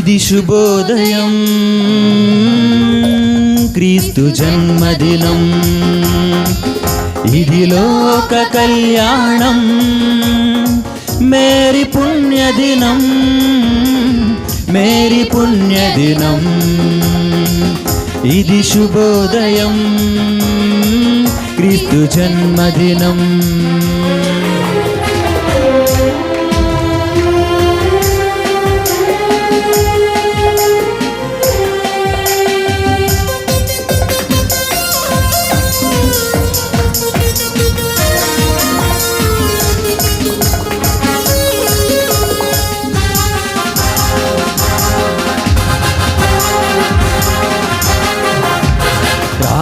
ఇది శుభోదయం. క్రీస్తు జన్మదినం. ఇది లోక కళ్యాణం. మేరీ పుణ్యదినం. మేరీ పుణ్యదినం. ఇది శుభోదయం. క్రీస్తు జన్మదినం.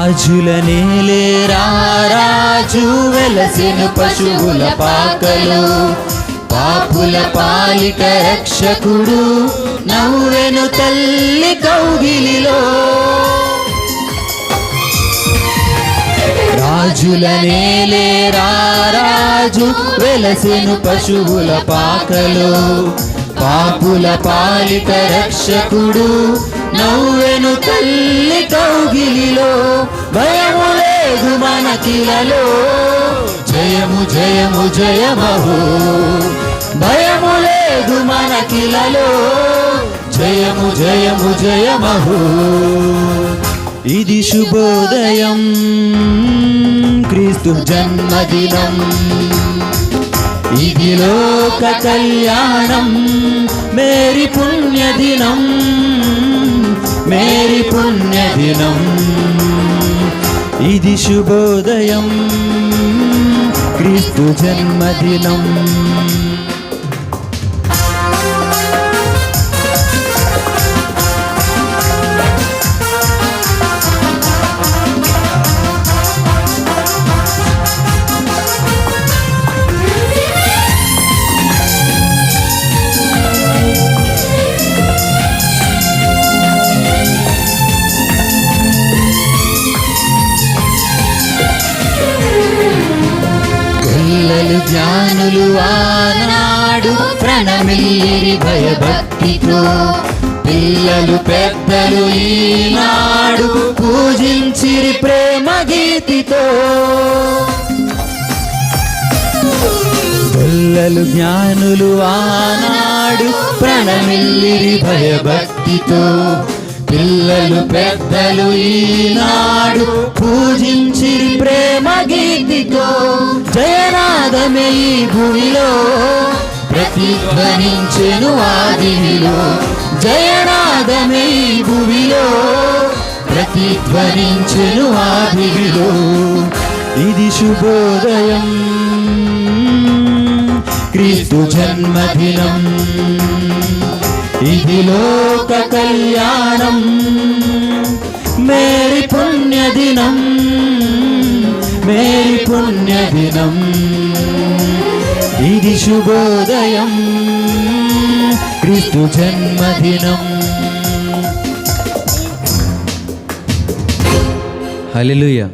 రాజుల నేలే రాజు వెలసిన పశువుల పాకలు. పాపుల పాలిక రక్షకుడు నవ్వెను తల్లి కౌగిలిలో. రాజుల నేలే రాజు వెలసెను పశువుల పాకలు. పాపుల పాలిక రక్షకుడు నవ్వెను తల్లి కౌగిలిలో భయము లేదు మనకిలలో జయము జయము జయమహు భయము లేదు మనకిలలో జయము జయము జయమహు ఇది శుభోదయం క్రీస్తు జన్మదినం. ఇది లోక కళ్యాణం మేరీ పుణ్యదినం. పుణ్యదినం. ఇది శుభోదయం. క్రీస్తు జన్మదినం. ఆనాడు ప్రణమిల్లి భయభక్తితో. పిల్లలు పెద్దలు ఈనాడు పూజించిరి ప్రేమ గీతితో. పిల్లలు జ్ఞానులు ఆనాడు ప్రణమిల్లిరి భయభక్తితో. పిల్లలు పెద్దలు ఈనాడు పూజించి ప్రేమ గీతితో. జయనాదమే ఈ భూమిలో ప్రతిధ్వనించెను ఆదిలో జయనాదమే ఈ భూమిలో ప్రతిధ్వనించెను ఆదిలో ఇది శుభోదయం క్రీస్తు జన్మదినం. ఇది లోక కళ్యాణం. మేరీ పుణ్యదినం మేరీ పుణ్యదినం ఇది శుభోదయం. క్రీస్తు జన్మదినం. హల్లెలూయా.